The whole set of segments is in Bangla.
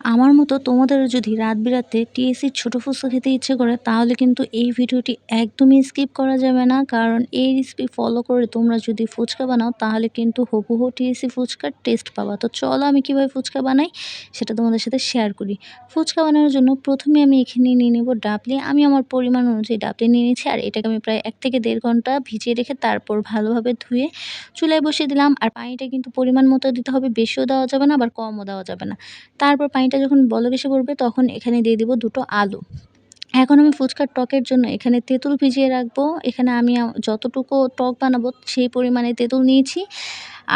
আমার মতো তোমাদেরও যদি রাত বিরাতে টিএসসির ছোটো ফুচকা খেতে ইচ্ছে করে, তাহলে কিন্তু এই ভিডিওটি একদমই স্কিপ করা যাবে না। কারণ এই রেসিপি ফলো করে তোমরা যদি ফুচকা বানাও, তাহলে কিন্তু হুবহু টিএসসি ফুচকার টেস্ট পাবা। তো চলো আমি কীভাবে ফুচকা বানাই, সেটা তোমাদের সাথে শেয়ার করি। ফুচকা বানানোর জন্য প্রথমে আমি এখানে নিয়ে নেব ডাবলি। আমি আমার পরিমাণ অনুযায়ী ডাবলি নিয়ে নিয়েছি, আর এটাকে আমি প্রায় এক থেকে দেড় ঘণ্টা ভিজিয়ে রেখে তারপর ভালোভাবে ধুয়ে চুলায় বসিয়ে দিলাম। আর পানিটা কিন্তু পরিমাণ মতো দিতে হবে, বেশিও দেওয়া যাবে না, আবার কমও দেওয়া যাবে না। তারপর পানিটা যখন বলক এসে পড়বে, তখন এখানে দিয়ে দিব দুটো আলু। এখন আমি ফুচকার টকের জন্য এখানে তেঁতুল ভিজিয়ে রাখব। এখানে আমি যতটুকু টক বানাবো, সেই পরিমাণে তেঁতুল নিয়েছি।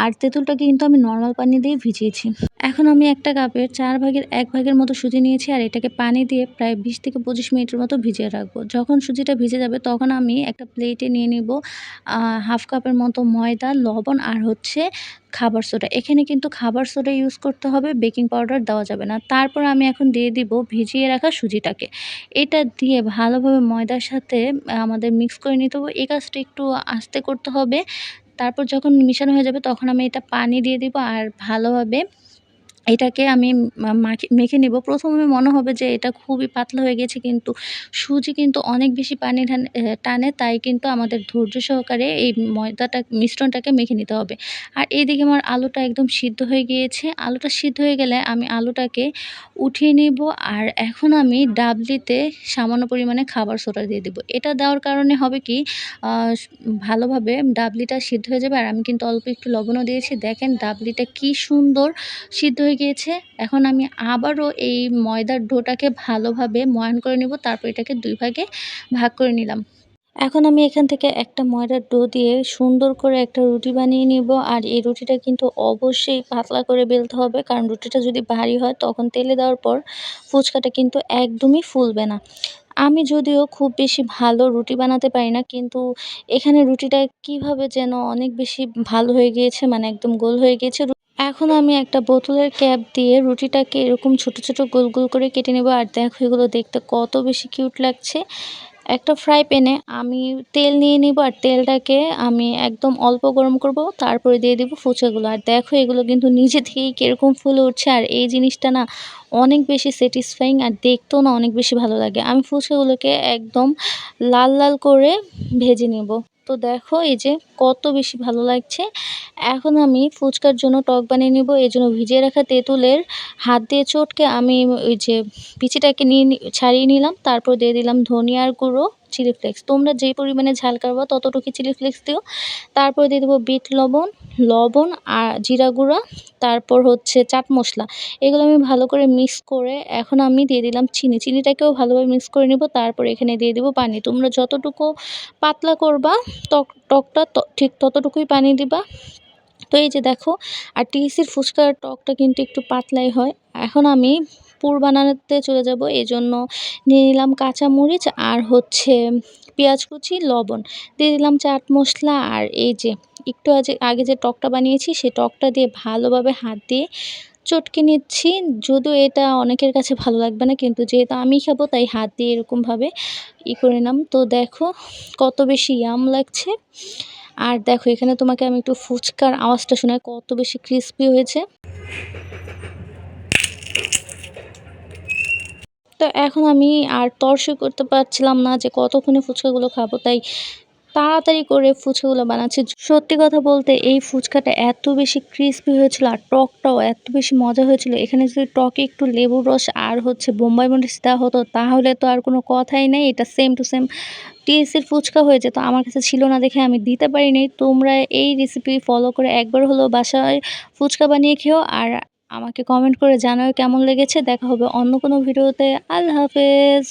আর তেঁতুলটাকে কিন্তু আমি নর্মাল পানি দিয়ে ভিজিয়েছি। এখন আমি একটা কাপের চার ভাগের এক ভাগের মতো সুজি নিয়েছি আর এটাকে পানি দিয়ে প্রায় বিশ থেকে পঁচিশ মিনিটের মতো ভিজিয়ে রাখব। যখন সুজিটা ভিজে যাবে তখন আমি একটা প্লেটে নিয়ে নিব হাফ কাপের মতো ময়দা, লবণ আর হচ্ছে খাবার সোডা এখানে কিন্তু খাবার সোডা ইউজ করতে হবে বেকিং পাউডার দেওয়া যাবে না। তারপর আমি এখন দিয়ে দিব ভিজিয়ে রাখা সুজিটাকে। এটা দিয়ে ভালোভাবে ময়দার সাথে আমাদের মিক্স করে নিতে হবে। এই কাজটা একটু আস্তে করতে হবে। তারপর যখন মিশানো হয়ে যাবে তখন আমি এটা পানি দিয়ে দিব আর ভালোভাবে এটাকে আমি মাখে, মেখে নেব। প্রথমে মনে হবে যে এটা খুবই পাতলা হয়ে গেছে কিন্তু সুজি কিন্তু অনেক বেশি পানি টানে, তাই কিন্তু আমাদের ধৈর্য সহকারে এই ময়দাটা, মিশ্রণটাকে মেখে নিতে হবে। আর এইদিকে আমার আলুটা একদম সিদ্ধ হয়ে গিয়েছে। আলুটা সিদ্ধ হয়ে গেলে আমি আলুটাকে উঠিয়ে নেব আর এখন আমি ডাবলিতে সামান্য পরিমাণে খাবার সোডা দিয়ে দেবো। এটা দেওয়ার কারণে হবে কি ভালোভাবে ডাবলিটা সিদ্ধ হয়ে যাবে। আর আমি কিন্তু অল্প একটু লবণও দিয়েছি। দেখেন ডাবলিটা কি সুন্দর সিদ্ধ হয়ে গিয়েছে। এখন আমি আবারও এই ময়দার ডোটাকে ভালোভাবে ময়ান করে নেব, তারপর এটাকে দুই ভাগে ভাগ করে নিলাম। এখন আমি এখান থেকে একটা ময়দার ডো দিয়ে সুন্দর করে একটা রুটি বানিয়ে নিব, আর এই রুটিটা কিন্তু অবশ্যই পাতলা করে বেলতে হবে, কারণ রুটিটা যদি ভারী হয় তখন তেলে দেওয়ার পর ফুচকাটা কিন্তু একদমই ফুলবে না। আমি যদিও খুব বেশি ভালো রুটি বানাতে পারি না, কিন্তু এখানে রুটিটা কীভাবে যেন অনেক বেশি ভালো হয়ে গিয়েছে মানে একদম গোল হয়ে গিয়েছে এখন আমি একটা বোতলের ক্যাপ দিয়ে রুটিটাকে এরকম ছোট ছোট গোল গোল করে কেটে নেব। আর দেখো, এগুলো দেখতে কত বেশি কিউট লাগছে। একটা ফ্রাই প্যানে আমি তেল নিয়ে নিব আর তেলটাকে আমি একদম অল্প গরম করব, তারপরে দিয়ে দেবো ফুচকাগুলো। আর দেখো, এগুলো কিন্তু নিজে থেকেই কীরকম ফুলে উঠছে। আর এই জিনিসটা না অনেক বেশি স্যাটিসফাইং আর দেখতেও না অনেক বেশি ভালো লাগে। আমি ফুচকাগুলোকে একদম লাল লাল করে ভেজে নেব। তো দেখো, এই যে কত বেশি ভালো লাগছে। এখন আমি ফুচকার জন্য টক বানিয়ে নিব এই জন্য ভিজিয়ে রাখা তেঁতুলের হাত দিয়ে চটকে আমি ওই যে পিচিটাকে নিয়ে ছাড়িয়ে নিলাম। তারপর দিয়ে দিলাম ধনিয়ার গুঁড়ো, চিলি ফ্লেক্স। তোমরা যে পরিমাণে ঝাল করবা ততটুকু চিলি ফ্লেক্স দিও। তারপর দিয়ে দেবো বিট লবণ লবণ আর জিরা গুঁড়া, তারপর হচ্ছে চাট মশলা। এগুলো আমি ভালো করে মিক্স করে এখন আমি দিয়ে দিলাম চিনি। চিনিটাকেও ভালোভাবে মিক্স করে নেব, তারপর এখানে দিয়ে দেবো পানি। তোমরা যতটুকু পাতলা করবা টক টকটা ঠিক ততটুকুই পানি দিবা। তো এই যে দেখো, আর টিসির ফুচকার টকটা কিন্তু একটু পাতলাই হয়। এখন আমি পুর বানাতে চলে যাব এই জন্য নিয়ে নিলাম কাঁচামরিচ আর হচ্ছে পেঁয়াজ কুচি, লবণ। দিয়ে দিলাম চাট মশলা আর এই যে একটু আজ, আগে যে টকটা বানিয়েছি সেই টকটা দিয়ে ভালোভাবে হাত দিয়ে চটকে নিচ্ছি। যদিও এটা অনেকের কাছে ভালো লাগবে না, কিন্তু যেহেতু আমি খাব, তাই হাত দিয়ে এরকমভাবে ই করে নিলাম তো দেখো কত বেশি ইয়াম লাগছে। আর দেখো এখানে তোমাকে আমি একটু ফুচকার আওয়াজটা শোনাই, কত বেশি ক্রিস্পি হয়েছে। তো এখন আমি আর তর্স করতে পারছিলাম না যে কতক্ষণে ফুচকাগুলো খাব, তাই তাড়াতাড়ি করে ফুচকাগুলো বানাচ্ছি। সত্যি কথা বলতে এই ফুচকাটা এত বেশি ক্রিস্পি হয়েছিল আর টকটাও এত বেশি মজা হয়েছিল। এখানে যদি টকে একটু লেবুর রস আর হচ্ছে বোম্বাই মরিচ দেওয়া হতো, তাহলে তো আর কোনো কথাই নেই। এটা সেম টু সেম টিএসির ফুচকা হয়ে যেত। আমার কাছে ছিল না দেখে আমি দিতে পারিনি। তোমরা এই রেসিপি ফলো করে একবার হলেও বাসায় ফুচকা বানিয়ে খেও আর আমাকে কমেন্ট করে জানাও কেমন লেগেছে। দেখা হবে অন্য কোনো ভিডিওতে আল্লাহ হাফেজ।